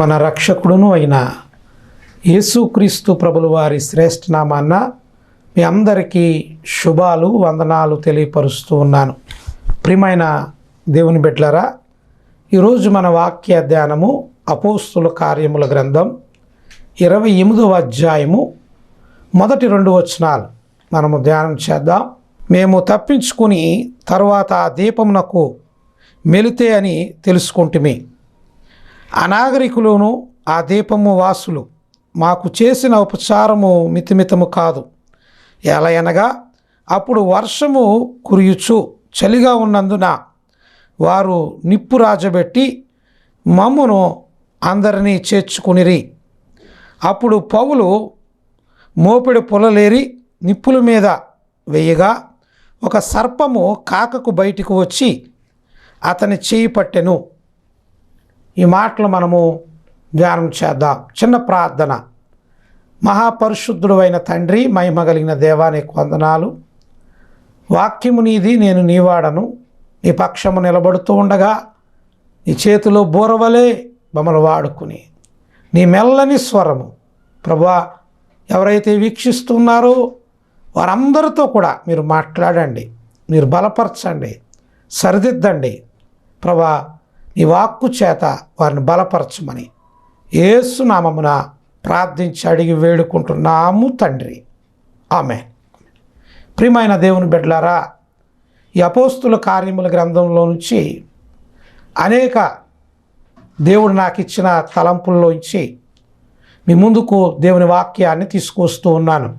మన రక్షకుడును అయిన యేసుక్రీస్తు ప్రభులు వారి శ్రేష్ఠ నామాన్న మీ అందరికీ శుభాలు వందనాలు తెలియపరుస్తూ ఉన్నాను. ప్రియమైన దేవుని బిడ్లరా ఈరోజు మన వాక్య ధ్యానము అపోస్తుల కార్యముల గ్రంథం ఇరవై ఎనిమిదవ అధ్యాయము మొదటి రెండు వచనాలు. మనము ధ్యానం చేద్దాం. మేము తప్పించుకుని తర్వాత ఆ దీపమునకు మెలితే అని తెలుసుకుంటుమి. అనాగరికులను ఆ దీపము వాసులు. మాకు చేసిన ఉపచారము మితిమితము కాదు. ఎలయనగా అప్పుడు వర్షము కురియుచు చలిగా ఉన్నందున వారు నిప్పు రాజబెట్టి మమ్మును అందరినీ చేర్చుకునిరి. అప్పుడు పౌలు మోపెడు పొలలేరి నిప్పుల మీద వేయగా ఒక సర్పము కాకకు బయటికి వచ్చి అతని చేయి పట్టెను. ఈ మాటలు మనము ధ్యానం చేద్దాం. చిన్న ప్రార్థన. మహాపరిశుద్ధుడు అయిన తండ్రి మహిమ కలిగిన దేవానికి వందనాలు. వాక్యము నీది నేను నీవాడను నీ పక్షము నిలబడుతూ ఉండగా నీ చేతిలో బోరవలే మమ్మల్ని వాడుకుని. నీ మెల్లని స్వరము. ప్రభా ఎవరైతే వీక్షిస్తున్నారో వారందరితో కూడా మీరు మాట్లాడండి. మీరు బలపరచండి. సరిదిద్దండి. ప్రభా నీ వాక్కు చేత వారిని బలపరచమని ఏసునామమున ప్రార్థించి అడిగి వేడుకుంటున్నాము తండ్రి. ఆమె. ప్రియమైన దేవుని బిడ్డలారా ఈ అపోస్తుల కార్యముల గ్రంథంలో నుంచి అనేక దేవుడు నాకు ఇచ్చిన తలంపుల్లోంచి మీ ముందుకు దేవుని వాక్యాన్ని తీసుకొస్తూ ఉన్నాను.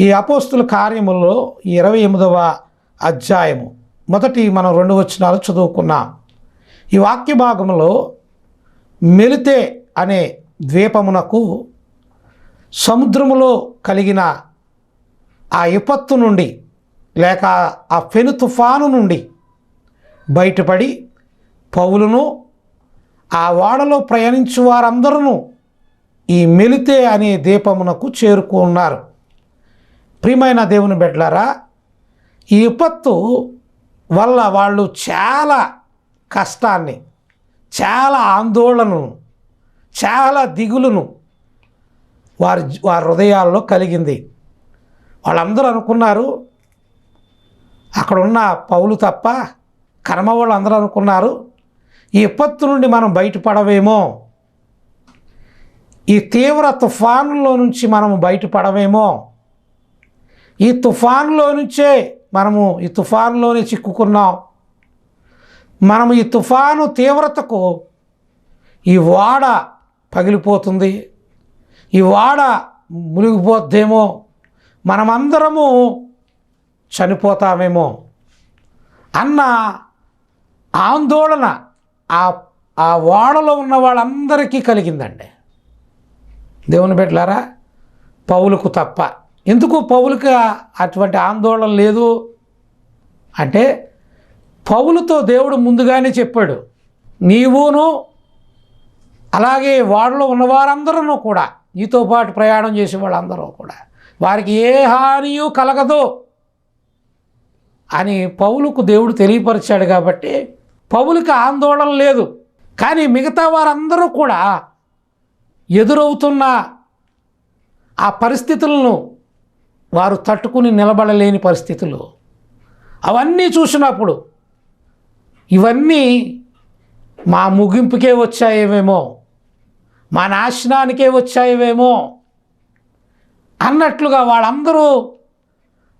ఈ అపోస్తుల కార్యములలో ఈ ఇరవై ఎనిమిదవ అధ్యాయము. మొదటి మనం రెండు వచనాలు చదువుకున్నాం. ఈ వాక్య భాగంలో మెలితే అనే ద్వీపమునకు సముద్రములో కలిగిన ఆ విపత్తు నుండి లేక ఆ పెను తుఫాను నుండి బయటపడి పౌలును ఆ ఓడలో ప్రయాణించు వారందరూ ఈ మెలితే అనే దీపమునకు చేరుకున్నారు ప్రియమైన దేవుని బిడ్డలారా ఈ విపత్తు వల్ల వాళ్ళు చాలా కష్టాన్ని చాలా ఆందోళనను చాలా దిగులును వారి వారి హృదయాల్లో కలిగింది. వాళ్ళందరూ అనుకున్నారు అక్కడున్న పౌలు తప్ప కర్మ వాళ్ళు అందరూ అనుకున్నారు ఈ విపత్తు నుండి మనం బయటపడవేమో ఈ తీవ్ర తుఫానులో నుంచి మనము బయటపడవేమో ఈ తుఫానులో నుంచే మనము ఈ తుఫానులోనే చిక్కుకున్నాం మనం ఈ తుఫాను తీవ్రతకు ఈ వాడ పగిలిపోతుంది. ఈ వాడ మునిగిపోద్దేమో. మనమందరము చనిపోతామేమో అన్న ఆందోళన ఆ ఆ ఓడలో ఉన్న వాళ్ళందరికీ కలిగిందండి. దేవుని పెట్టలారా పౌలుకు తప్ప. ఎందుకు పౌలుకి అటువంటి ఆందోళన లేదు? అంటే పౌలుతో దేవుడు ముందుగానే చెప్పాడు నీవును అలాగే వాడలో ఉన్న వారందరూ కూడా నీతో పాటు ప్రయాణం చేసే వాళ్ళందరూ కూడా వారికి ఏ హానియు కలగదు అని పౌలుకు దేవుడు తెలియపరిచాడు కాబట్టి పౌలుకి ఆందోళన లేదు. కానీ మిగతా వారందరూ కూడా ఎదురవుతున్న ఆ పరిస్థితులను వారు తట్టుకుని నిలబడలేని పరిస్థితులు. అవన్నీ చూసినప్పుడు ఇవన్నీ మా ముగింపుకే వచ్చాయేమేమో మా నాశనానికే వచ్చాయేమేమో అన్నట్లుగా వాళ్ళందరూ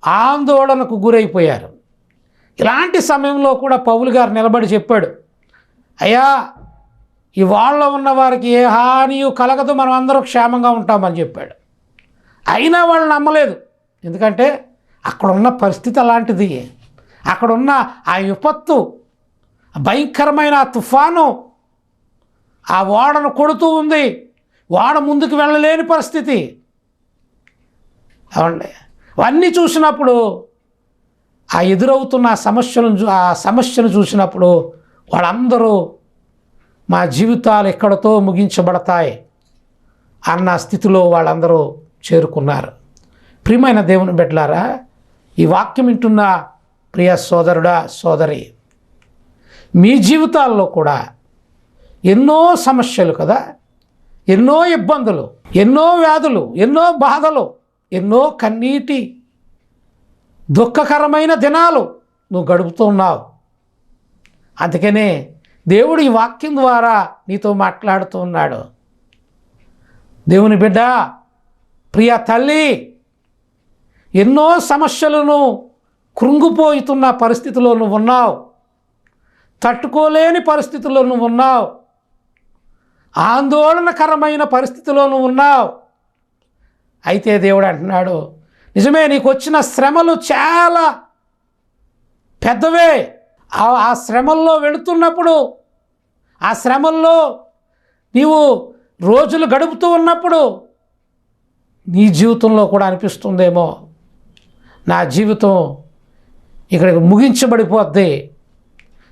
ఆందోళనకు గురైపోయారు. ఇలాంటి సమయంలో కూడా పౌలు గారు నిలబడి చెప్పాడు అయ్యా ఈ ఉన్న వారికి ఏ హానియు కలగదు మనం అందరూ క్షేమంగా ఉంటామని చెప్పాడు. అయినా వాళ్ళు నమ్మలేదు. ఎందుకంటే అక్కడున్న పరిస్థితి అలాంటిది. అక్కడున్న ఆ విపత్తు భయంకరమైన తుఫాను ఆ ఓడను కొడుతూ ఉంది. ఓడ ముందుకు వెళ్ళలేని పరిస్థితి. అవండి అవన్నీ చూసినప్పుడు ఆ ఎదురవుతున్న సమస్యలను చూ- ఆ సమస్యను చూసినప్పుడు వాళ్ళందరూ మా జీవితాలు ఎక్కడతో ముగించబడతాయి అన్న స్థితిలో వాళ్ళందరూ చేరుకున్నారు. ప్రియమైన దేవుని బిడ్డలారా ఈ వాక్యం వింటున్న ప్రియ సోదరుడా సోదరి మీ జీవితాల్లో కూడా ఎన్నో సమస్యలు కదా ఎన్నో ఇబ్బందులు ఎన్నో వ్యాధులు ఎన్నో బాధలు ఎన్నో కన్నీటి దుఃఖకరమైన దినాలు నువ్వు గడుపుతున్నావు అందుకనే దేవుడు ఈ వాక్యం ద్వారా నీతో మాట్లాడుతూ ఉన్నాడు. దేవుని బిడ్డ ప్రియ తల్లి ఎన్నో సమస్యలను కృంగిపోతున్న పరిస్థితిలో నువ్వు ఉన్నావు. తట్టుకోలేని పరిస్థితుల్లో నువ్వు ఉన్నావు ఆందోళనకరమైన పరిస్థితిలో నువ్వు ఉన్నావు అయితే దేవుడు అంటున్నాడు నిజమే నీకు వచ్చిన శ్రమలు చాలా పెద్దవే. ఆ- ఆ శ్రమల్లో వెళుతున్నప్పుడు ఆ శ్రమల్లో నీవు రోజులు గడుపుతూ ఉన్నప్పుడు నీ జీవితంలో కూడా అనిపిస్తుందేమో. నా జీవితం ఇక్కడ ముగించబడిపోద్ది.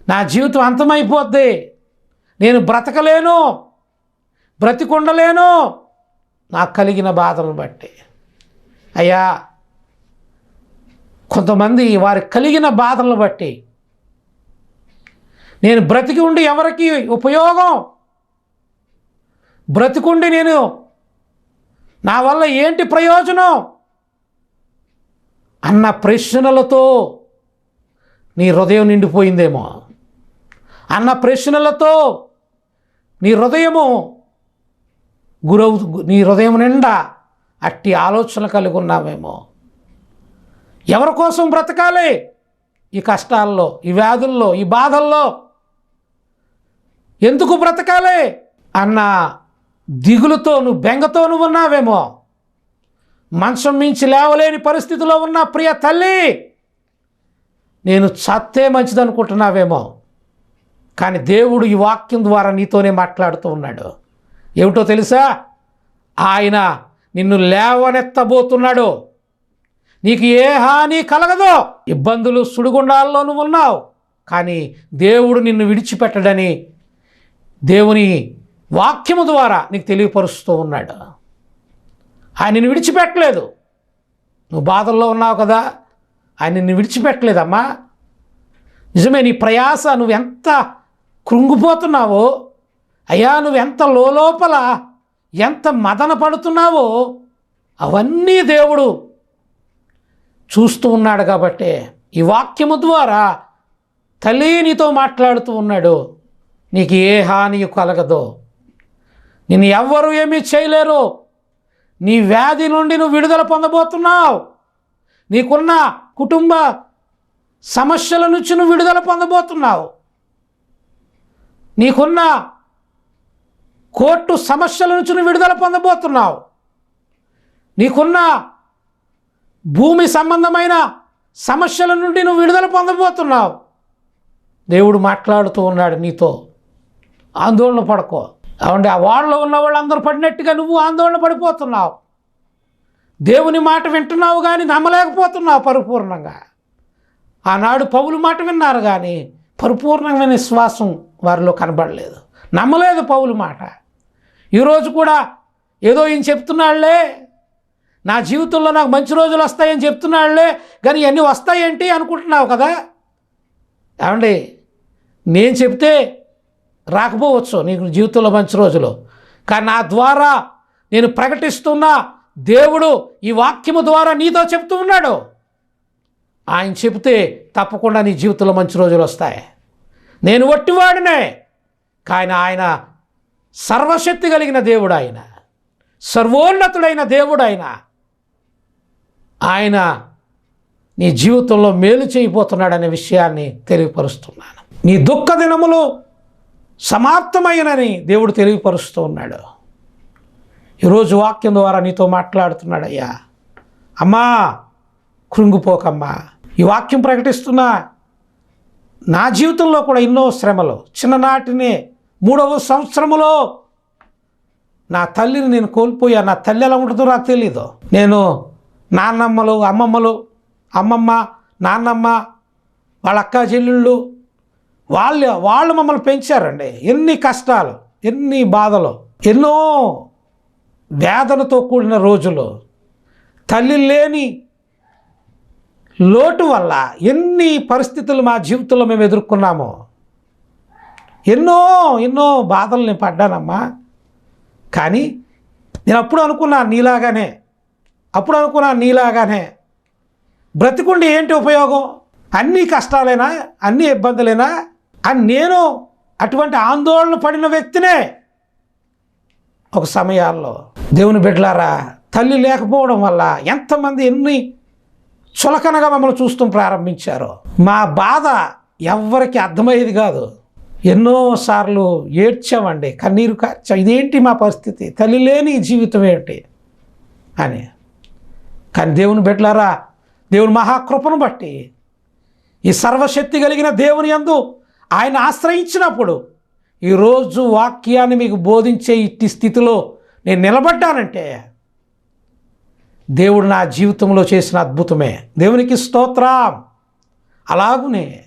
నా జీవితం అంతమైపోద్ది. నేను బ్రతకలేను. బ్రతికుండలేను. నాకు కలిగిన బాధను బట్టి. అయ్యా కొంతమంది వారికి కలిగిన బాధలను బట్టి. నేను బ్రతికి ఉండి ఎవరికి ఉపయోగం? బ్రతికుండి నేను నా వల్ల ఏంటి ప్రయోజనం? అన్న ప్రశ్నలతో నీ హృదయం నిండిపోయిందేమో. అన్న ప్రశ్నలతో నీ హృదయము గురవు నీ హృదయం నిండా అట్టి ఆలోచన కలిగి ఉన్నావేమో. ఎవరి కోసం బ్రతకాలి? ఈ కష్టాల్లో ఈ వ్యాధుల్లో ఈ బాధల్లో ఎందుకు బ్రతకాలి? అన్న దిగులుతో నువ్వు బెంగతో నువ్వు ఉన్నావేమో. మంచం మించి లేవలేని పరిస్థితిలో ఉన్న ప్రియ తల్లి నేను చత్తే మంచిదనుకుంటున్నావేమో. కానీ దేవుడు ఈ వాక్యం ద్వారా నీతోనే మాట్లాడుతూ ఉన్నాడు. ఏమిటో తెలుసా? ఆయన నిన్ను లేవనెత్తబోతున్నాడు. నీకు ఏ హాని కలగదు. ఇబ్బందులు సుడిగుండాల్లో నువ్వు ఉన్నావు. కానీ దేవుడు నిన్ను విడిచిపెట్టడని దేవుని వాక్యము ద్వారా నీకు తెలియపరుస్తూ ఉన్నాడు. ఆయన నిన్ను విడిచిపెట్టలేదు. నువ్వు బాధల్లో ఉన్నావు కదా. ఆయన నిన్ను విడిచిపెట్టలేదమ్మా. నిజమే నీ ప్రయాస నువ్వెంత కృంగిపోతున్నావో? అయ్యా నువ్వు ఎంత లోపల ఎంత మదన పడుతున్నావో? అవన్నీ దేవుడు చూస్తూ ఉన్నాడు కాబట్టి ఈ వాక్యము ద్వారా తల్లి నీతో మాట్లాడుతూ ఉన్నాడు. నీకు ఏ హాని కలగదో. నిన్ను ఎవ్వరు ఏమీ చేయలేరు. నీ వ్యాధి నుండి నువ్వు విడుదల పొందబోతున్నావు. నీకున్న కుటుంబ సమస్యల నుంచి నువ్వు విడుదల పొందబోతున్నావు. నీకున్న కోర్టు సమస్యల నుంచి నువ్వు విడుదల పొందబోతున్నావు. నీకున్న భూమి సంబంధమైన సమస్యల నుండి నువ్వు విడుదల పొందబోతున్నావు. దేవుడు మాట్లాడుతూ ఉన్నాడు నీతో. ఆందోళన పడకో. అవండి ఆ వాళ్ళలో ఉన్న వాళ్ళందరూ పడినట్టుగా నువ్వు ఆందోళన పడిపోతున్నావు. దేవుని మాట వింటున్నావు కానీ నమ్మలేకపోతున్నావు పరిపూర్ణంగా. ఆనాడు పౌలు మాట విన్నారు కానీ పరిపూర్ణమైన విశ్వాసం వారిలో కనబడలేదు. నమ్మలేదు పౌలు మాట. ఈరోజు కూడా ఏదో ఈయన చెప్తున్నాళ్ళే నా జీవితంలో నాకు మంచి రోజులు వస్తాయని చెప్తున్నాళ్ళే కానీ ఇవన్నీ వస్తాయేంటి అనుకుంటున్నావు కదా? ఏమండి నేను చెప్తే రాకపోవచ్చు నీకు జీవితంలో మంచి రోజులు. కానీ నా ద్వారా నేను ప్రకటిస్తున్న దేవుడు ఈ వాక్యము ద్వారా నీతో చెప్తూ ఉన్నాడు. ఆయన చెబితే తప్పకుండా నీ జీవితంలో మంచి రోజులు వస్తాయి. నేను ఒట్టివాడినే. కానీ ఆయన సర్వశక్తి కలిగిన దేవుడు ఆయన సర్వోన్నతుడైన దేవుడు ఆయన ఆయన నీ జీవితంలో మేలు చేయబోతున్నాడనే విషయాన్ని తెలియపరుస్తున్నాను. నీ దుఃఖ దినములు సమాప్తమైనని దేవుడు తెలియపరుస్తూ ఉన్నాడు. ఈరోజు వాక్యం ద్వారా నీతో మాట్లాడుతున్నాడయ్యా. అమ్మా కృంగిపోకమ్మా. ఈ వాక్యం ప్రకటిస్తున్నా నా జీవితంలో కూడా ఎన్నో శ్రమలు. చిన్ననాటినే మూడవ సంవత్సరములో నా తల్లిని నేను కోల్పోయా. నా తల్లి ఎలా ఉంటుందో నాకు తెలీదు. నేను నాన్నమ్మలు అమ్మమ్మలు అమ్మమ్మ నాన్నమ్మ వాళ్ళ అక్క చెల్లెళ్ళు వాళ్ళు వాళ్ళు మమ్మల్ని పెంచారండి. ఎన్ని కష్టాలు ఎన్ని బాధలు ఎన్నో వేదనతో కూడిన రోజులు. తల్లి లేని లోటు వల్ల ఎన్ని పరిస్థితులు మా జీవితంలో మేము ఎదుర్కొన్నామో. ఎన్నో ఎన్నో బాధలు నేను పడ్డానమ్మా. కానీ నేను అప్పుడు అనుకున్నా నీలాగానే అప్పుడు అనుకున్నాను నీలాగానే. బ్రతికుండి ఏంటి ఉపయోగం? అన్నీ కష్టాలైనా అన్ని ఇబ్బందులైనా అని నేను అటువంటి ఆందోళన పడిన వ్యక్తినే. ఒక సమయాల్లో దేవుని బిడ్డలారా తల్లి లేకపోవడం వల్ల ఎంతమంది ఎన్ని చులకనగా మమ్మల్ని చూస్తూ ప్రారంభించారు. మా బాధ ఎవ్వరికి అర్థమయ్యేది కాదు. ఎన్నోసార్లు ఏడ్చామండి కన్నీరు కార్చాం ఇదేంటి మా పరిస్థితి? తల్లి లేని జీవితం ఏంటి అని. కానీ దేవుని బిడ్డలారా దేవుని మహాకృపను బట్టి ఈ సర్వశక్తి కలిగిన దేవుని యందు ఆయన ఆశ్రయించినప్పుడు ఈరోజు వాక్యాన్ని మీకు బోధించే ఇట్టి స్థితిలో నేను నిలబడ్డానంటే దేవుడు నా జీవితంలో చేసిన అద్భుతమే. దేవునికి స్తోత్రం. అలాగునే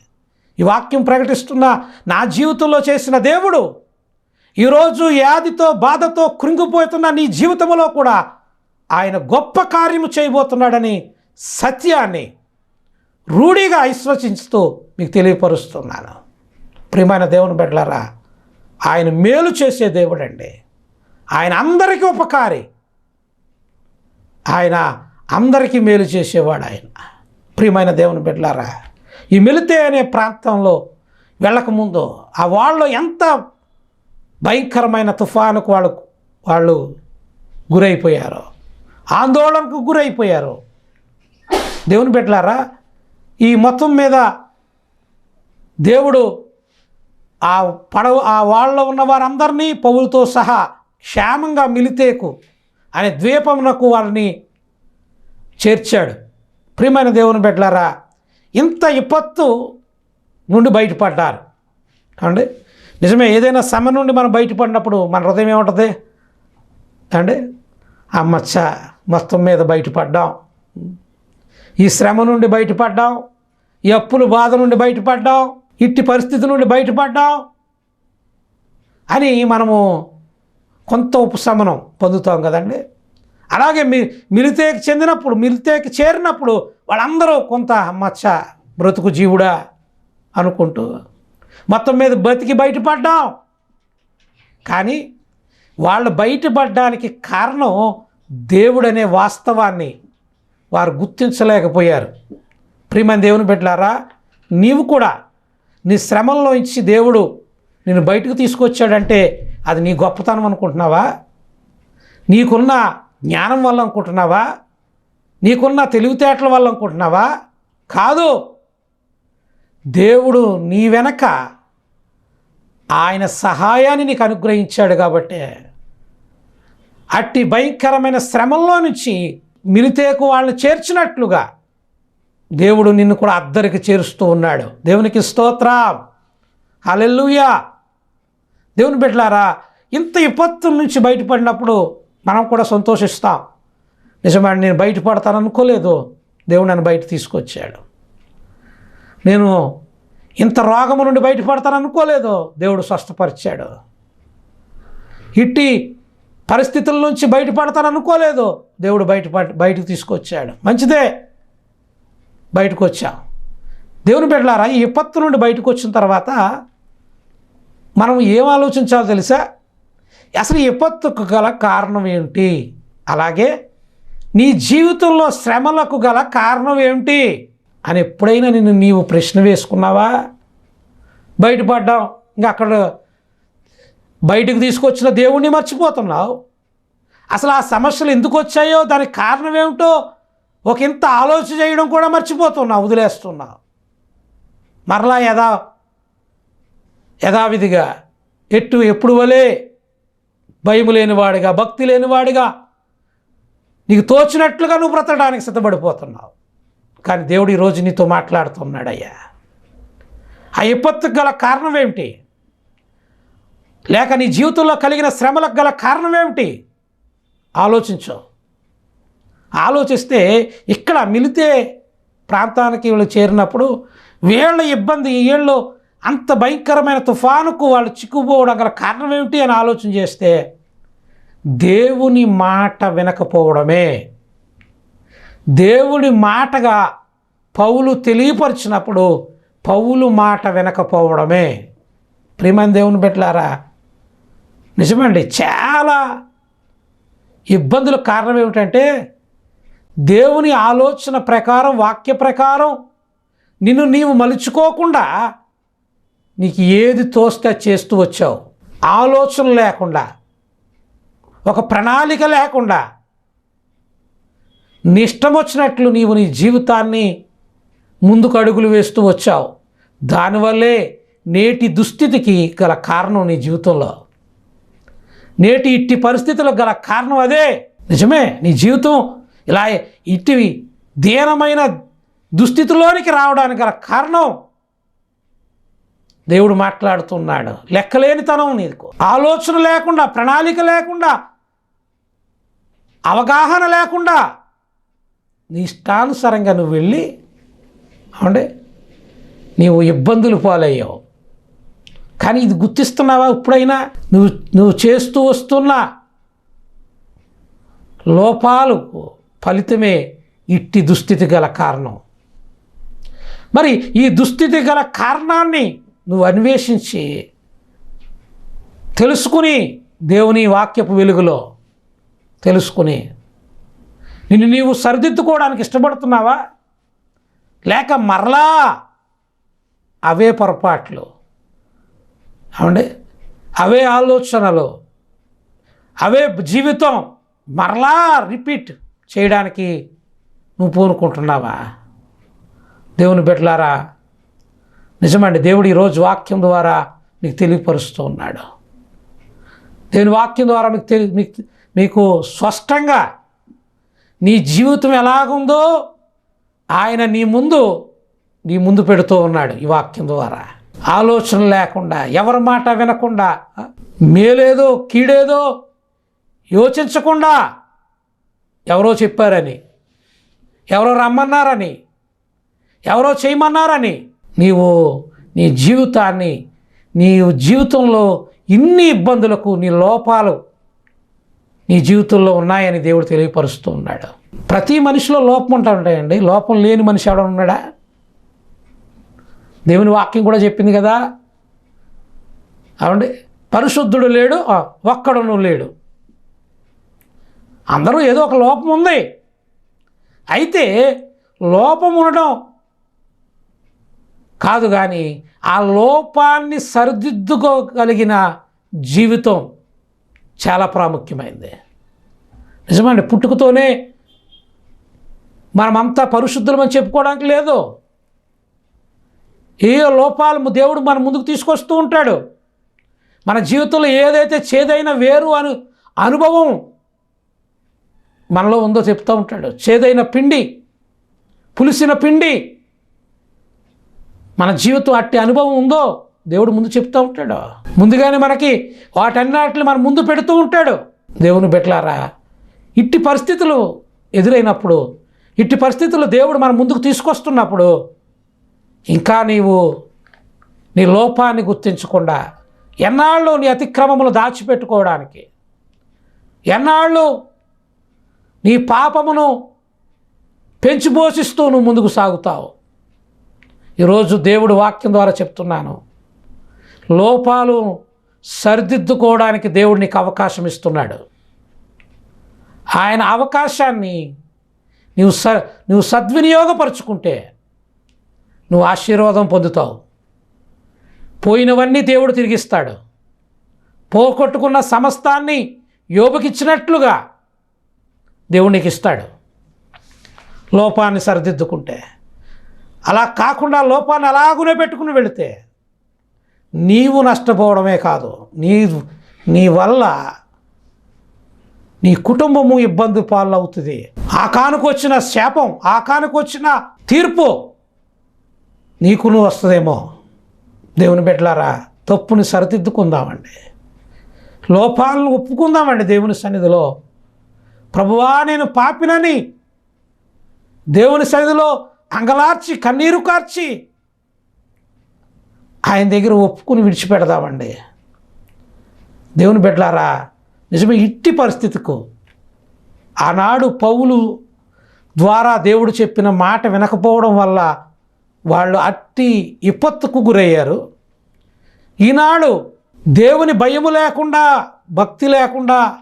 ఈ వాక్యం ప్రకటిస్తున్న నా జీవితంలో చేసిన దేవుడు ఈరోజు వ్యాధితో బాధతో కృంగిపోతున్న నీ జీవితంలో కూడా ఆయన గొప్ప కార్యము చేయబోతున్నాడని సత్యాన్ని రూఢిగా విశ్వసిస్తూ మీకు తెలియపరుస్తున్నాను. ప్రియమైన దేవుని బిడ్డలారా ఆయన మేలు చేసే దేవుడండి. ఆయన అందరికీ ఉపకారి. ఆయన అందరికీ మేలు చేసేవాడు ఆయన. ప్రియమైన దేవుని బిడ్డలారా ఈ మెలితే అనే ప్రాంతంలో వెళ్ళకముందు ఆ వాళ్ళు ఎంత భయంకరమైన తుఫానుకు వాళ్ళు వాళ్ళు గురైపోయారో ఆందోళనకు గురైపోయారు. దేవుని బిడ్డలారా ఈ మొత్తం మీద దేవుడు ఆ పడవ ఆ వాళ్ళలో ఉన్న వారందరినీ పౌలతో సహా క్షేమంగా మిలితేకు అనే ద్వీపమునకు వారిని చేర్చాడు. ప్రియమైన దేవుని పెట్టారా ఇంత విపత్తు నుండి బయటపడ్డారు. అండి నిజమే ఏదైనా శ్రమ నుండి మనం బయటపడినప్పుడు మన హృదయం ఏముంటుంది? అండి ఆ మచ్చ మొత్తం మీద బయటపడ్డాం. ఈ శ్రమ నుండి బయటపడ్డాం. ఈ అప్పుల బాధ నుండి బయటపడ్డాం. ఇట్టి పరిస్థితి నుండి బయటపడ్డాం. అని మనము కొంత ఉపశమనం పొందుతాం కదండి? అలాగే మీ మిలితేకి చెందినప్పుడు మిలితేకి చేరినప్పుడు వాళ్ళందరూ కొంత మచ్చ బ్రతుకు జీవుడా అనుకుంటూ మొత్తం మీద బతికి బయటపడ్డాం. కానీ వాళ్ళు బయటపడడానికి కారణం దేవుడనే వాస్తవాన్ని వారు గుర్తించలేకపోయారు. ప్రియమైన దేవుని బిడ్డలారా నీవు కూడా నీ శ్రమంలో ఇచ్చి దేవుడు నిన్ను బయటకు తీసుకొచ్చాడంటే అది నీ గొప్పతనం అనుకుంటున్నావా? నీకున్న జ్ఞానం వల్ల అనుకుంటున్నావా? నీకున్న తెలివితేటల వల్ల అనుకుంటున్నావా? కాదు. దేవుడు నీ వెనక ఆయన సహాయాన్ని నీకు అనుగ్రహించాడు కాబట్టి అట్టి భయంకరమైన శ్రమంలో నుంచి మిలితేకు వాళ్ళని చేర్చినట్లుగా దేవుడు నిన్ను కూడా అద్దరికి చేరుస్తూ ఉన్నాడు. దేవునికి స్తోత్రం. హల్లెలూయా. దేవుని బిడ్డలారా ఇంత విపత్తుల నుంచి బయటపడినప్పుడు మనం కూడా సంతోషిస్తాం. నిజమే నేను బయటపడతాను అనుకోలేదు. దేవుడు నన్ను బయట తీసుకొచ్చాడు. నేను ఇంత రోగము నుండి బయటపడతాను అనుకోలేదు. దేవుడు స్వస్థపరిచాడు. ఇట్టి పరిస్థితుల నుంచి బయటపడతాను అనుకోలేదు. దేవుడు బయట బయటకు తీసుకొచ్చాడు. మంచిదే బయటకు వచ్చాం. దేవుని బిడ్డలారా ఈ విపత్తు నుండి బయటకు వచ్చిన తర్వాత మనం ఏం ఆలోచించాలో తెలుసా? అసలు విపత్తుకు గల కారణం ఏమిటి? అలాగే నీ జీవితంలో శ్రమలకు గల కారణం ఏమిటి? అని ఎప్పుడైనా నిన్ను నీవు ప్రశ్న వేసుకున్నావా? బయటపడ్డాం ఇంకా అక్కడ బయటకు తీసుకొచ్చిన దేవుణ్ణి మర్చిపోతున్నావు. అసలు ఆ సమస్యలు ఎందుకు వచ్చాయో దానికి కారణం ఏమిటో ఒక ఇంత ఆలోచన చేయడం కూడా మర్చిపోతున్నావు వదిలేస్తున్నావు. మరలా యథా యథావిధిగా ఎట్టు ఎప్పుడు వలే భయం లేనివాడిగా భక్తి లేనివాడిగా నీకు తోచినట్లుగా నువ్వు బ్రతకడానికి సిద్ధపడిపోతున్నావు. కానీ దేవుడు ఈరోజు నీతో మాట్లాడుతున్నాడయ్యా. ఆ విపత్తుకు గల కారణం ఏమిటి? లేక నీ జీవితంలో కలిగిన శ్రమలకు గల కారణం ఏమిటి? ఆలోచించు. ఆలోచిస్తే ఇక్కడ మిలితే ప్రాంతానికి వీళ్ళు చేరినప్పుడు వీళ్ళ ఇబ్బంది వీళ్ళు అంత భయంకరమైన తుఫానుకు వాళ్ళు చిక్కుపోవడం గల కారణం ఏమిటి అని ఆలోచన చేస్తే దేవుని మాట వినకపోవడమే. దేవుని మాటగా పౌలు తెలియపరిచినప్పుడు పౌలు మాట వినకపోవడమే. ప్రియమైన దేవుని పెట్టారా నిజమండి చాలా ఇబ్బందులకు కారణం ఏమిటంటే దేవుని ఆలోచన ప్రకారం వాక్య ప్రకారం నిన్ను నీవు మలుచుకోకుండా నీకు ఏది తోస్తే చేస్తూ వచ్చావు. ఆలోచన లేకుండా ఒక ప్రణాళిక లేకుండా నీ ఇష్టం వచ్చినట్లు నీవు నీ జీవితాన్ని ముందుకు అడుగులు వేస్తూ వచ్చావు. దానివల్లే నేటి దుస్థితికి గల కారణం నీ జీవితంలో. నేటి ఇట్టి పరిస్థితులకు గల కారణం అదే. నిజమే నీ జీవితం ఇలా ఇట్టి దీనమైన దుస్థితిలోనికి రావడానికి గల కారణం దేవుడు మాట్లాడుతున్నాడు. లెక్కలేనితనం నీకు. ఆలోచన లేకుండా ప్రణాళిక లేకుండా అవగాహన లేకుండా నీ ఇష్టానుసారంగా నువ్వు వెళ్ళి అంటే నీవు ఇబ్బందులు పాలయ్యావు. కానీ ఇది గుర్తిస్తున్నావా ఇప్పుడైనా? నువ్వు నువ్వు చేస్తూ వస్తున్న లోపాలకు ఫలితమే ఇట్టి దుస్థితి గల కారణం. మరి ఈ దుస్థితి గల కారణాన్ని నువ్వు అన్వేషించి తెలుసుకుని దేవుని వాక్యపు వెలుగులో తెలుసుకుని. నిన్ను నీవు సరిదిద్దుకోవడానికి ఇష్టపడుతున్నావా? లేక మరలా అవే పొరపాట్లు. అవండి అవే ఆలోచనలు. అవే జీవితం మరలా రిపీట్ చేయడానికి నువ్వు పూనుకుంటున్నావా? దేవుని బిడ్డలారా నిజమండి దేవుడు ఈరోజు వాక్యం ద్వారా మీకు తెలియపరుస్తూ ఉన్నాడు. దేవుని వాక్యం ద్వారా మీకు తెలి మీకు మీకు స్పష్టంగా నీ జీవితం ఎలాగుందో ఆయన నీ ముందు నీ ముందు పెడుతూ ఉన్నాడు ఈ వాక్యం ద్వారా. ఆలోచన లేకుండా ఎవరి మాట వినకుండా మేలేదో కీడేదో యోచించకుండా ఎవరో చెప్పారని ఎవరో రమ్మన్నారని ఎవరో చేయమన్నారని నీవు నీ జీవితాన్ని నీ జీవితంలో ఇన్ని ఇబ్బందులకు నీ లోపాలు నీ జీవితంలో ఉన్నాయని దేవుడు తెలియపరుస్తూ ఉన్నాడు. ప్రతి మనిషిలో లోపం ఉంటా ఉంటాయండి. లోపం లేని మనిషి ఎవడ ఉన్నాడా? దేవుని వాక్యం కూడా చెప్పింది కదా. అవండి పరిశుద్ధుడు లేడు ఒక్కడును లేడు. అందరూ ఏదో ఒక లోపం ఉంది. అయితే లోపం ఉండడం కాదు కానీ ఆ లోపాన్ని సరిదిద్దుకోగలిగిన జీవితం చాలా ప్రాముఖ్యమైంది. నిజమండి పుట్టుకతోనే మనమంతా పరిశుద్ధులమని చెప్పుకోవడానికి లేదు. ఏ లోపాలు దేవుడు మన ముందుకు తీసుకొస్తూ ఉంటాడు. మన జీవితంలో ఏదైతే చేదైన వేరు అను అనుభవం మనలో ఉందో చెప్తూ ఉంటాడు. చేదైన పిండి పులిసిన పిండి మన జీవితం అట్టి అనుభవం ఉందో దేవుడు ముందు చెప్తూ ఉంటాడు. ముందుగానే మనకి వాటన్నిటిని మన ముందు పెడుతూ ఉంటాడు. దేవుని బెట్లారా ఇట్టి పరిస్థితులు ఎదురైనప్పుడు ఇట్టి పరిస్థితులు దేవుడు మన ముందుకు తీసుకొస్తున్నప్పుడు ఇంకా నీవు నీ లోపాన్ని గుర్తించకుండా ఎన్నాళ్ళు నీ అతిక్రమములు దాచిపెట్టుకోవడానికి ఎన్నాళ్ళు నీ పాపమును పెంచి పోషిస్తూ నువ్వు ముందుకు సాగుతావు. ఈరోజు దేవుడు వాక్యం ద్వారా చెప్తున్నాను. లోపాలు సరిదిద్దుకోవడానికి దేవుడు నీకు అవకాశం ఇస్తున్నాడు. ఆయన అవకాశాన్ని నువ్వు స నువ్వు సద్వినియోగపరుచుకుంటే నువ్వు ఆశీర్వాదం పొందుతావు. పోయినవన్నీ దేవుడు తిరిగిస్తాడు. పోగొట్టుకున్న సమస్తాన్ని యోబుకిచ్చినట్లుగా దేవుడు నీకు ఇస్తాడు. లోపాన్ని సరిదిద్దుకుంటే అలా కాకుండా లోపాన్ని అలాగునే పెట్టుకుని వెళితే నీవు నష్టపోవడమే కాదు. నీ నీ వల్ల నీ కుటుంబము ఇబ్బంది పాలవుతుంది. ఆ కానుకొచ్చిన శాపం ఆ కానుకొచ్చిన తీర్పు నీకును వస్తుందేమో. దేవుని బిడ్డలారా తప్పుని సరిదిద్దుకుందామండి. లోపాలను ఒప్పుకుందామండి దేవుని సన్నిధిలో. ప్రభువా నేను పాపినని దేవుని సన్నిధిలో అంగలార్చి కన్నీరు కార్చి ఆయన దగ్గర ఒప్పుకుని విడిచిపెడదామండి. దేవుని బిడ్డలారా నిజమే ఇట్టి పరిస్థితికు ఆనాడు పౌలు ద్వారా దేవుడు చెప్పిన మాట వినకపోవడం వల్ల వాళ్ళు అట్టి విపత్తుకు గురయ్యారు. ఈనాడు దేవుని భయము లేకుండా భక్తి లేకుండా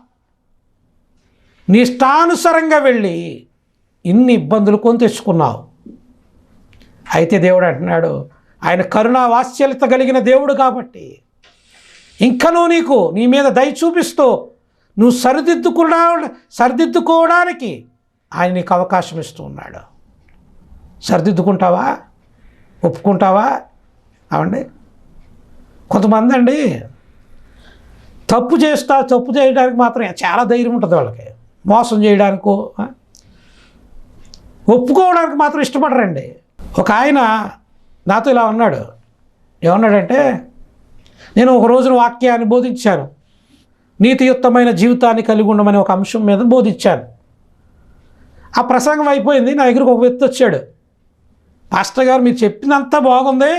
నీ వెళ్ళి ఇన్ని ఇబ్బందులు కొని తెచ్చుకున్నావు. అయితే దేవుడు అంటున్నాడు ఆయన కరుణా వాత్సల్యత కలిగిన దేవుడు కాబట్టి ఇంకనూ నీకు నీ మీద దయ చూపిస్తూ నువ్వు సరిదిద్దుకున్నా సరిదిద్దుకోవడానికి ఆయన నీకు అవకాశం ఇస్తూ ఉన్నాడు. సరిదిద్దుకుంటావా? ఒప్పుకుంటావా? అవండి. కొంతమంది అండి తప్పు చేస్తా తప్పు చేయడానికి మాత్రం చాలా ధైర్యం ఉంటుంది వాళ్ళకి. మోసం చేయడానికో ఒప్పుకోవడానికి మాత్రం ఇష్టపడరండి. ఒక ఆయన నాతో ఇలా ఉన్నాడు. ఏమన్నాడంటే నేను ఒక రోజున వాక్యాన్ని బోధించాను. నీతియుక్తమైన జీవితాన్ని కలిగి ఉండమని ఒక అంశం మీద బోధించాను. ఆ ప్రసంగం అయిపోయింది. నా దగ్గరకు ఒక వ్యక్తి వచ్చాడు. పాస్టర్ గారు మీరు చెప్పినంత బాగుంది.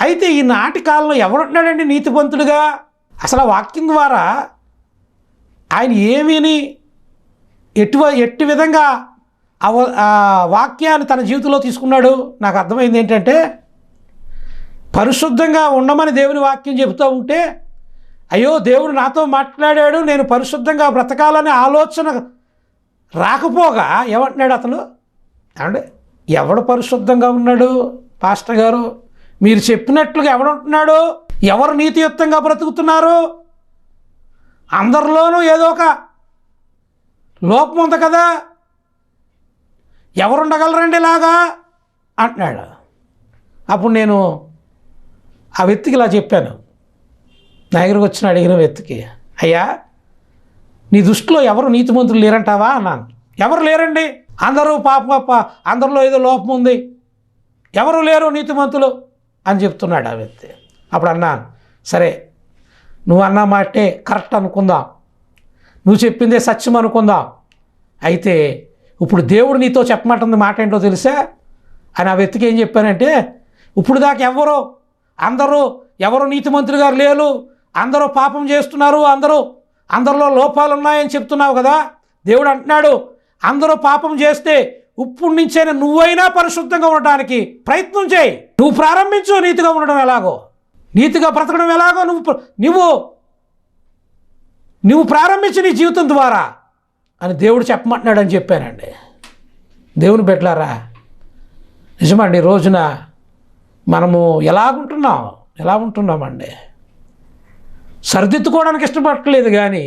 అయితే ఈ నాటి కాలంలో ఎవరుంటున్నాడండి నీతిపంతుడుగా? అసలు ఆ వాక్యం ద్వారా ఆయన ఏమీని ఎటు ఎట్టి విధంగా అవ వాక్యాన్ని తన జీవితంలో తీసుకున్నాడు. నాకు అర్థమైంది ఏంటంటే పరిశుద్ధంగా ఉండమని దేవుని వాక్యం చెబుతూ ఉంటే అయ్యో దేవుడు నాతో మాట్లాడాడు నేను పరిశుద్ధంగా బ్రతకాలనే ఆలోచన రాకపోగా ఏమంటున్నాడు అతను? ఏమండి ఎవడు పరిశుద్ధంగా ఉన్నాడు? పాస్టర్ గారు మీరు చెప్పినట్లుగా ఎవడుంటున్నాడు ఎవరు నీతియుక్తంగా బ్రతుకుతున్నారు? అందరిలోనూ ఏదో ఒక లోపం ఉంది కదా? ఎవరుండగలరండి ఇలాగా? అంటున్నాడు. అప్పుడు నేను ఆ వ్యక్తికి ఇలా చెప్పాను. నా దగ్గరకు వచ్చిన అడిగిన వ్యక్తికి అయ్యా నీ దృష్టిలో ఎవరు నీతిమంతులు లేరంటావా? అన్నాను. ఎవరు లేరండి? అందరూ పాప అందరిలో ఏదో లోపం ఉంది. ఎవరు లేరు నీతిమంతులు? అని చెప్తున్నాడు ఆ వ్యక్తి. అప్పుడు అన్నాను సరే నువ్వు అన్న మాటే కరెక్ట్ అనుకుందాం. నువ్వు చెప్పిందే సత్యం అనుకుందాం. అయితే ఇప్పుడు దేవుడు నీతో చెప్పమంటుంది మాట ఏంటో తెలుసా? అని ఆ వ్యక్తికి ఏం చెప్పానంటే ఇప్పుడు దాకా ఎవరు అందరూ ఎవరు నీతిమంతులు గారు లేరు అందరూ పాపం చేస్తున్నారు అందరూ అందరిలో లోపాలు ఉన్నాయని చెప్తున్నావు కదా? దేవుడు అంటున్నాడు అందరూ పాపం చేస్తే ఇప్పుడు నుంచైనా నువ్వైనా పరిశుద్ధంగా ఉండడానికి ప్రయత్నం చేయి. నువ్వు ప్రారంభించు నీతిగా ఉండడం ఎలాగో. నీతిగా బ్రతకడం ఎలాగో నువ్వు నువ్వు నువ్వు ప్రారంభించు నీ జీవితం ద్వారా. అని దేవుడు చెప్పమంటున్నాడు అని చెప్పానండి దేవుని పెట్టలారా నిజమండి రోజున మనము ఎలాగుంటున్నాం? ఎలా ఉంటున్నామండి? సరిదిద్దుకోవడానికి ఇష్టపడట్లేదు కానీ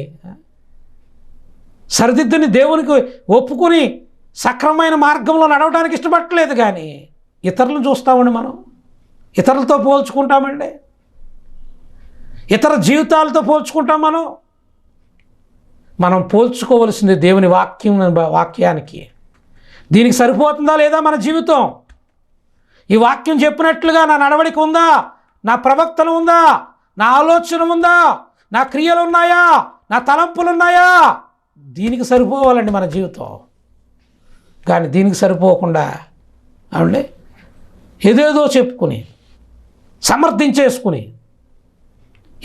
సరిదిద్దుని దేవునికి ఒప్పుకొని సక్రమైన మార్గంలో నడవడానికి ఇష్టపడట్లేదు కానీ ఇతరులను చూస్తామండి మనం. ఇతరులతో పోల్చుకుంటామండి. ఇతర జీవితాలతో పోల్చుకుంటాం మనం. మనం పోల్చుకోవలసింది దేవుని వాక్యం వాక్యానికి. దీనికి సరిపోతుందా లేదా మన జీవితం? ఈ వాక్యం చెప్పినట్లుగా నా నడవడిక ఉందా? నా ప్రవక్తలు ఉందా? నా ఆలోచన ఉందా? నా క్రియలు ఉన్నాయా? నా తలంపులు ఉన్నాయా? దీనికి సరిపోవాలండి మన జీవితం. కానీ దీనికి సరిపోకుండా అవునండి ఏదేదో చెప్పుకుని సమర్థించేసుకుని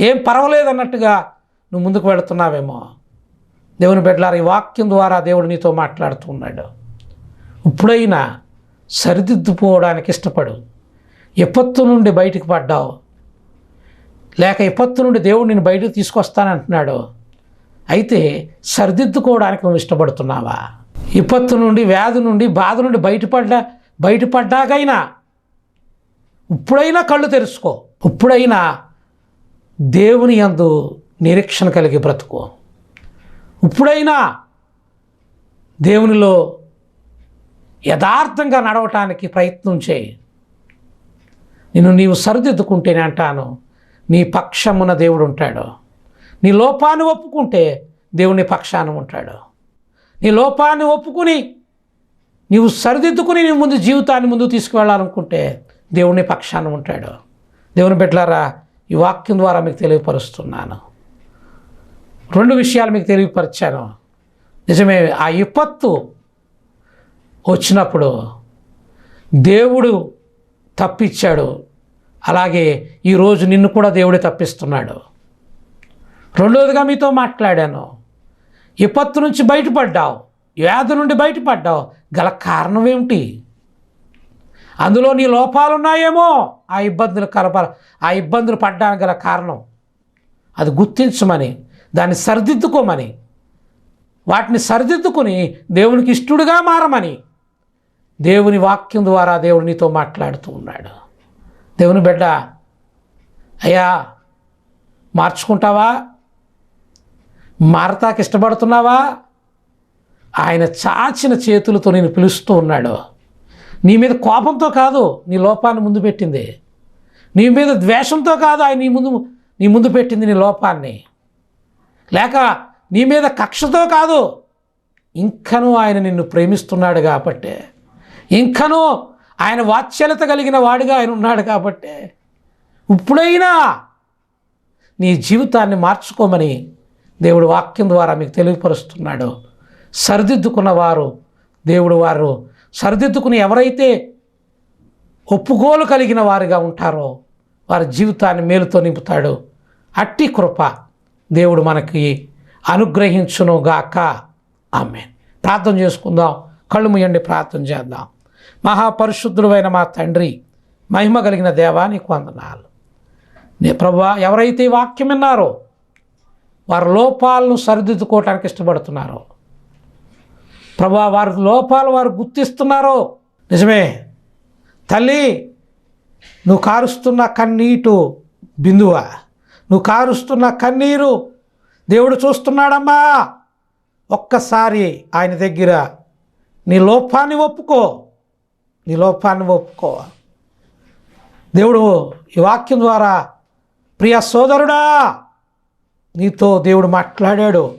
ఏం పర్వాలేదన్నట్టుగా నువ్వు ముందుకు వెళుతున్నావేమో. దేవుని బిడ్డలారు ఈ వాక్యం ద్వారా దేవుడు నీతో మాట్లాడుతున్నాడు. ఇప్పుడైనా సరిదిద్దుకోవడానికి ఇష్టపడు. విపత్తు నుండి బయటికి పడ్డావు? లేక విపత్తు నుండి దేవుడు నేను బయటకు తీసుకొస్తానంటున్నాడు? అయితే సరిదిద్దుకోవడానికి నువ్వు ఇష్టపడుతున్నావా? విపత్తు నుండి వ్యాధి నుండి బాధ నుండి బయటపడ్డా బయటపడ్డాకైనా ఇప్పుడైనా కళ్ళు తెరుచుకో. ఇప్పుడైనా దేవుని యందు నిరీక్షణ కలిగి బ్రతుకో. ఇప్పుడైనా దేవునిలో యథార్థంగా నడవటానికి ప్రయత్నం చేయి. నిన్ను నీవు సరిదిద్దుకుంటేనే అంటాను నీ పక్షమున దేవుడు ఉంటాడు. నీ లోపాన్ని ఒప్పుకుంటే దేవుని పక్షాన ఉంటాడు. నీ లోపాన్ని ఒప్పుకుని నీవు సరిదిద్దుకుని నీ ముందు జీవితాన్ని ముందు తీసుకువెళ్ళాలనుకుంటే దేవుని పక్షాన ఉంటాడు. దేవుని బిడ్డలారా ఈ వాక్యం ద్వారా మీకు తెలియపరుస్తున్నాను. రెండు విషయాలు మీకు తెలియపరిచాను. నిజమే ఆ విపత్తు వచ్చినప్పుడు దేవుడు తప్పించాడు. అలాగే ఈరోజు నిన్ను కూడా దేవుడే తప్పిస్తున్నాడు. రెండవదిగా మీతో మాట్లాడాను. విపత్తు నుంచి బయటపడ్డావు. వ్యాధి నుండి బయటపడ్డావు. గల కారణం ఏమిటి? అందులో నీ లోపాలు ఉన్నాయేమో? ఆ ఇబ్బందులు కలప ఆ ఇబ్బందులు పడ్డానికి గల కారణం. అది గుర్తించమని దాన్ని సరిదిద్దుకోమని. వాటిని సరిదిద్దుకుని దేవునికి ఇష్టడుగా మారమని దేవుని వాక్యం ద్వారా దేవుడు నీతో మాట్లాడుతూ ఉన్నాడు. దేవుని బిడ్డ అయ్యా మార్చుకుంటావా? మారతాకి ఇష్టపడుతున్నావా? ఆయన చాచిన చేతులతో నేను పిలుస్తూ ఉన్నాడు. నీ మీద కోపంతో కాదు నీ లోపాన్ని ముందు పెట్టింది. నీ మీద ద్వేషంతో కాదు ఆయన నీ ముందు నీ ముందు పెట్టింది నీ లోపాన్ని. లేక నీ మీద కక్షతో కాదు ఇంకనూ ఆయన నిన్ను ప్రేమిస్తున్నాడు కాబట్టే ఇంకనూ ఆయన వాత్సల్యత కలిగిన వాడిగా ఆయన ఉన్నాడు కాబట్టే ఇప్పుడైనా నీ జీవితాన్ని మార్చుకోమని దేవుడు వాక్యం ద్వారా మీకు తెలియపరుస్తున్నాడు. సరిదిద్దుకున్న వారు దేవుడు వారు. సరిదిద్దుకుని ఎవరైతే ఒప్పుకోలు కలిగిన వారుగా ఉంటారో వారి జీవితాన్ని మేలుతో నింపుతాడు. అట్టి కృప దేవుడు మనకి అనుగ్రహించును గాక ఆమె ప్రార్థన చేసుకుందాం. కళ్ళు ముయ్యండి ప్రార్థన చేద్దాం. మహాపరిశుద్ధుడైన మా తండ్రి మహిమ కలిగిన దేవా నీకు వందనాలు. నే ప్రభా ఎవరైతే ఈ వాక్యం విన్నారో వారి లోపాలను సరిదిద్దుకోవటానికి ఇష్టపడుతున్నారో ప్రభా వారి లోపాలు వారు గుర్తిస్తున్నారో నిజమే. తల్లి నువ్వు కారుస్తున్న కన్నీటు బిందువా? నువ్వు కారుస్తున్న కన్నీరు దేవుడు చూస్తున్నాడమ్మా. ఒక్కసారి ఆయన దగ్గర నీ లోపాన్ని ఒప్పుకో. నీ లోపాన్ని ఒప్పుకో. దేవుడు ఈ వాక్యం ద్వారా ప్రియ సోదరుడా నీతో దేవుడు మాట్లాడాడు.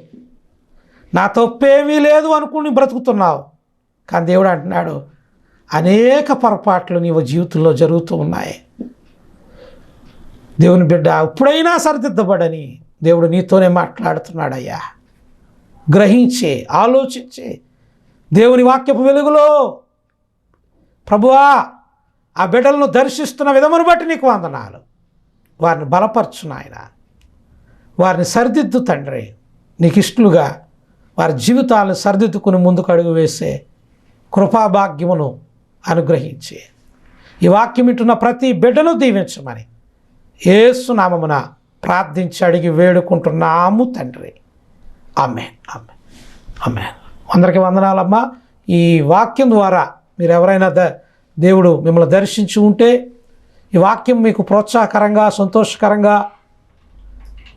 నా తప్పేమీ లేదు అనుకుని బ్రతుకుతున్నావు. కానీ దేవుడు అంటున్నాడు అనేక పొరపాట్లు నీవు జీవితంలో జరుగుతూ ఉన్నాయి. దేవుని బిడ్డ ఎప్పుడైనా సరిదిద్దబడని దేవుడు నీతోనే మాట్లాడుతున్నాడయ్యా. గ్రహించే ఆలోచించే దేవుని వాక్యపు వెలుగులో. ప్రభువా ఆ బిడ్డలను దర్శిస్తున్న విధమును బట్టి నీకు వందనాలు. వారిని బలపరచు నాయన. వారిని సరిదిద్దు తండ్రి. నీకు ఇష్టలుగా వారి జీవితాలను సరిదిద్దుకుని ముందుకు అడుగు వేసే కృపాభాగ్యమును అనుగ్రహించి. ఈ వాక్యం ఇటున్న ప్రతి బిడ్డను దీవించమని ఏసునామమున ప్రార్థించి అడిగి వేడుకుంటున్నాము తండ్రి. అమ్మే అమ్మే అమ్మే అందరికీ వందనాలమ్మా. ఈ వాక్యం ద్వారా మీరు ఎవరైనా ద దేవుడు మిమ్మల్ని దర్శించి ఉంటే ఈ వాక్యం మీకు ప్రోత్సాహకరంగా సంతోషకరంగా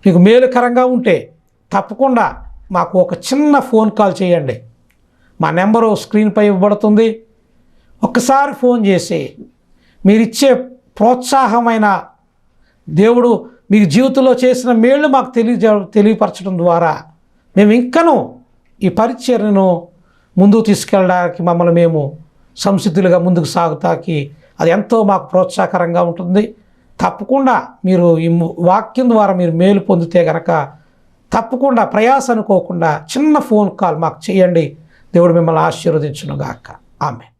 మీకు మేలుకరంగా ఉంటే తప్పకుండా మాకు ఒక చిన్న ఫోన్ కాల్ చేయండి. మా నెంబరు స్క్రీన్పై ఇవ్వబడుతుంది. ఒక్కసారి ఫోన్ చేసి మీరిచ్చే ప్రోత్సాహమైన దేవుడు మీ జీవితంలో చేసిన మేళ్ళు మాకు తెలియజే తెలియపరచడం ద్వారా మేము ఇంకనూ ఈ పరిచర్యను ముందుకు తీసుకెళ్ళడానికి మమ్మల్ని మేము సంసిద్ధులుగా ముందుకు సాగుతాకి అది ఎంతో మాకు ప్రోత్సాహకరంగా ఉంటుంది. తప్పకుండా మీరు ఈ వాక్యం ద్వారా మీరు మేలు పొందితే గనక తప్పకుండా ప్రయాస అనుకోకుండా చిన్న ఫోన్ కాల్ మాకు చేయండి. దేవుడు మిమ్మల్ని ఆశీర్వదించునుగాక. ఆమె